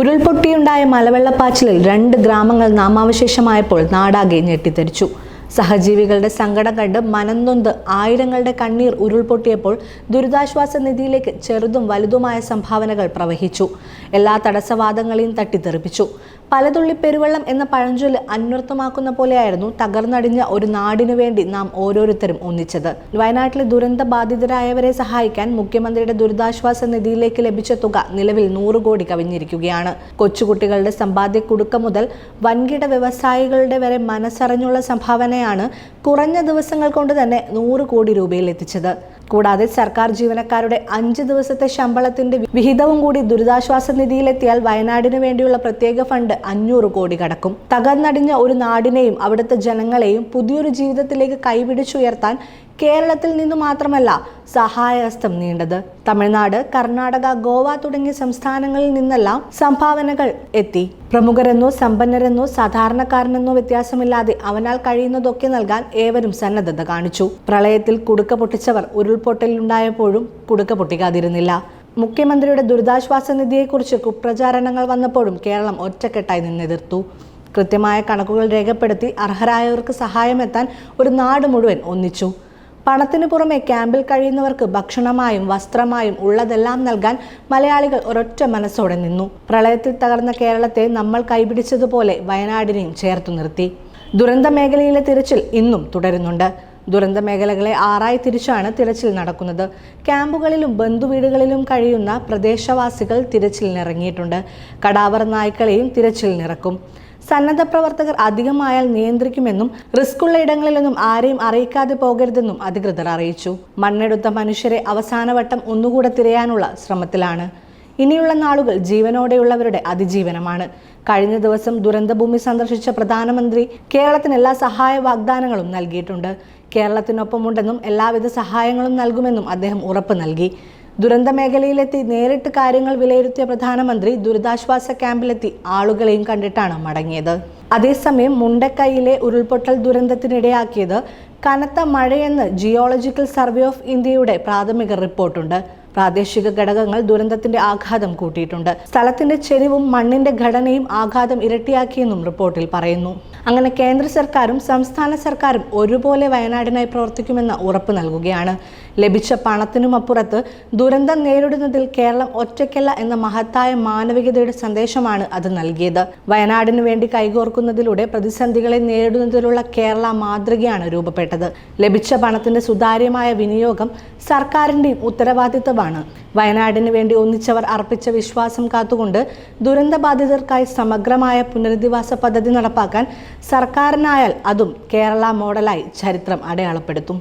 ഉരുൾപൊട്ടിയുണ്ടായ മലവെള്ളപ്പാച്ചിലിൽ രണ്ട് ഗ്രാമങ്ങൾ നാമാവശേഷമായപ്പോൾ നാടാകെ ഞെട്ടിത്തെറിച്ചു. സഹജീവികളുടെ സങ്കടം കണ്ട് മനംനൊന്ത് ആയിരങ്ങളുടെ കണ്ണീർ ഉരുൾപൊട്ടിയപ്പോൾ ദുരിതാശ്വാസ നിധിയിലേക്ക് ചെറുതും വലുതുമായ സംഭാവനകൾ പ്രവഹിച്ചു. എല്ലാ തടസ്സവാദങ്ങളെയും തട്ടിത്തെറിപ്പിച്ചു. പലതുള്ളി പെരുവെള്ളം എന്ന പഴഞ്ചൊല്ല് അന്വർത്ഥമാക്കുന്ന പോലെയായിരുന്നു തകർന്നടിഞ്ഞ ഒരു നാടിനു വേണ്ടി നാം ഓരോരുത്തരും ഒന്നിച്ചത്. വയനാട്ടിലെ ദുരന്ത ബാധിതരായവരെ സഹായിക്കാൻ മുഖ്യമന്ത്രിയുടെ ദുരിതാശ്വാസ നിധിയിലേക്ക് ലഭിച്ച തുക നിലവിൽ നൂറ് കോടി കവിഞ്ഞിരിക്കുകയാണ്. കൊച്ചുകുട്ടികളുടെ സമ്പാദ്യ കുടുക്ക മുതൽ വൻകിട വ്യവസായികളുടെ വരെ മനസ്സറിഞ്ഞുള്ള സംഭാവനയാണ് കുറഞ്ഞ ദിവസങ്ങൾ കൊണ്ട് തന്നെ നൂറ് കോടി രൂപയിൽ എത്തിച്ചത്. കൂടാതെ സർക്കാർ ജീവനക്കാരുടെ അഞ്ച് ദിവസത്തെ ശമ്പളത്തിന്റെ വിഹിതവും കൂടി ദുരിതാശ്വാസ നിധിയിലെത്തിയാൽ വയനാടിനു വേണ്ടിയുള്ള പ്രത്യേക ഫണ്ട് അഞ്ഞൂറ് കോടി കടക്കും. തകർന്നടിഞ്ഞ ഒരു നാടിനെയും അവിടുത്തെ ജനങ്ങളെയും പുതിയൊരു ജീവിതത്തിലേക്ക് കൈപിടിച്ചുയർത്താൻ കേരളത്തിൽ നിന്നു മാത്രമല്ല സഹായഹസ്തം നീണ്ടത്. തമിഴ്നാട് കർണാടക ഗോവ തുടങ്ങിയ സംസ്ഥാനങ്ങളിൽ നിന്നെല്ലാം സംഭാവനകൾ എത്തി. പ്രമുഖരെന്നോ സമ്പന്നരെന്നോ സാധാരണക്കാരനെന്നോ വ്യത്യാസമില്ലാതെ അവനാൽ കഴിയുന്നതൊക്കെ നൽകാൻ ഏവരും സന്നദ്ധത കാണിച്ചു. പ്രളയത്തിൽ കുടുക്ക പൊട്ടിച്ചവർ ഉരുൾപൊട്ടലുണ്ടായപ്പോഴും കുടുക്ക പൊട്ടിക്കാതിരുന്നില്ല. മുഖ്യമന്ത്രിയുടെ ദുരിതാശ്വാസ നിധിയെക്കുറിച്ച് കുപ്രചാരണങ്ങൾ വന്നപ്പോഴും കേരളം ഒറ്റക്കെട്ടായി നിന്നെതിർത്തു. കൃത്യമായ കണക്കുകൾ രേഖപ്പെടുത്തി അർഹരായവർക്ക് സഹായമെത്താൻ ഒരു നാട് മുഴുവൻ ഒന്നിച്ചു. പണത്തിനു പുറമെ ക്യാമ്പിൽ കഴിയുന്നവർക്ക് ഭക്ഷണമായും വസ്ത്രമായും ഉള്ളതെല്ലാം നൽകാൻ മലയാളികൾ ഒരൊറ്റ മനസ്സോടെ നിന്നു. പ്രളയത്തിൽ തകർന്ന കേരളത്തെ നമ്മൾ കൈപിടിച്ചതുപോലെ വയനാടിനെയും ചേർത്തു നിർത്തി. ദുരന്ത മേഖലയിലെ തിരച്ചിൽ ഇന്നും തുടരുന്നുണ്ട്. ദുരന്ത മേഖലകളെ ആറായി തിരിച്ചാണ് തിരച്ചിൽ നടക്കുന്നത്. ക്യാമ്പുകളിലും ബന്ധുവീടുകളിലും കഴിയുന്ന പ്രദേശവാസികൾ തിരച്ചിലിനിറങ്ങിയിട്ടുണ്ട്. കടാവർ നായ്ക്കളെയും തിരച്ചിലിനിറക്കും സന്നദ്ധ പ്രവർത്തകർ അധികമായാൽ നിയന്ത്രിക്കുമെന്നും റിസ്ക്കുള്ള ഇടങ്ങളിലൊന്നും ആരെയും അറിയിക്കാതെ പോകരുതെന്നും അധികൃതർ അറിയിച്ചു. മണ്ണെടുത്ത മനുഷ്യരെ അവസാനവട്ടം ഒന്നുകൂടെ തിരയാനുള്ള ശ്രമത്തിലാണ്. ഇനിയുള്ള നാളുകൾ ജീവനോടെയുള്ളവരുടെ അതിജീവനമാണ്. കഴിഞ്ഞ ദിവസം ദുരന്തഭൂമി സന്ദർശിച്ച പ്രധാനമന്ത്രി കേരളത്തിന് എല്ലാ സഹായ വാഗ്ദാനങ്ങളും നൽകിയിട്ടുണ്ട്. കേരളത്തിനൊപ്പമുണ്ടെന്നും എല്ലാവിധ സഹായങ്ങളും നൽകുമെന്നും അദ്ദേഹം ഉറപ്പ് നൽകി. ദുരന്ത മേഖലയിലെത്തി നേരിട്ട് കാര്യങ്ങൾ വിലയിരുത്തിയ പ്രധാനമന്ത്രി ദുരിതാശ്വാസ ക്യാമ്പിലെത്തി ആളുകളെയും കണ്ടിട്ടാണ് മടങ്ങിയത്. അതേസമയം മുണ്ടക്കൈയിലെ ഉരുൾപൊട്ടൽ ദുരന്തത്തിനിടയാക്കിയത് കനത്ത മഴയെന്ന് ജിയോളജിക്കൽ സർവേ ഓഫ് ഇന്ത്യയുടെ പ്രാഥമിക റിപ്പോർട്ടുണ്ട്. പ്രാദേശിക ഘടകങ്ങൾ ദുരന്തത്തിന്റെ ആഘാതം കൂട്ടിയിട്ടുണ്ട്. സ്ഥലത്തിന്റെ ചെരിവും മണ്ണിന്റെ ഘടനയും ആഘാതം ഇരട്ടിയാക്കിയെന്നും റിപ്പോർട്ടിൽ പറയുന്നു. അങ്ങനെ കേന്ദ്ര സർക്കാരും സംസ്ഥാന സർക്കാരും ഒരുപോലെ വയനാടിനായി പ്രവർത്തിക്കുമെന്ന ഉറപ്പ് നൽകുകയാണ്. ലഭിച്ച പണത്തിനുമപ്പുറത്ത് ദുരന്തം നേരിടുന്നതിൽ കേരളം ഒറ്റയ്ക്കല്ല എന്ന മഹത്തായ മാനവികതയുടെ സന്ദേശമാണ് അത് നൽകിയത്. വയനാടിനു വേണ്ടി കൈകോർക്കുന്നതിലൂടെ പ്രതിസന്ധികളെ നേരിടുന്നതിലുള്ള കേരള മാതൃകയാണ് രൂപപ്പെട്ടത്. ലഭിച്ച പണത്തിന്റെ സുതാര്യമായ വിനിയോഗം സർക്കാരിന്റെയും ഉത്തരവാദിത്തമാണ്. വയനാടിന് വേണ്ടി ഒന്നിച്ചവർ അർപ്പിച്ച വിശ്വാസം കാത്തുകൊണ്ട് ദുരന്തബാധിതർക്കായി സമഗ്രമായ പുനരധിവാസ പദ്ധതി നടപ്പാക്കാൻ സർക്കാരിനായാൽ അതും കേരള മോഡലായി ചരിത്രം അടയാളപ്പെടുത്തും.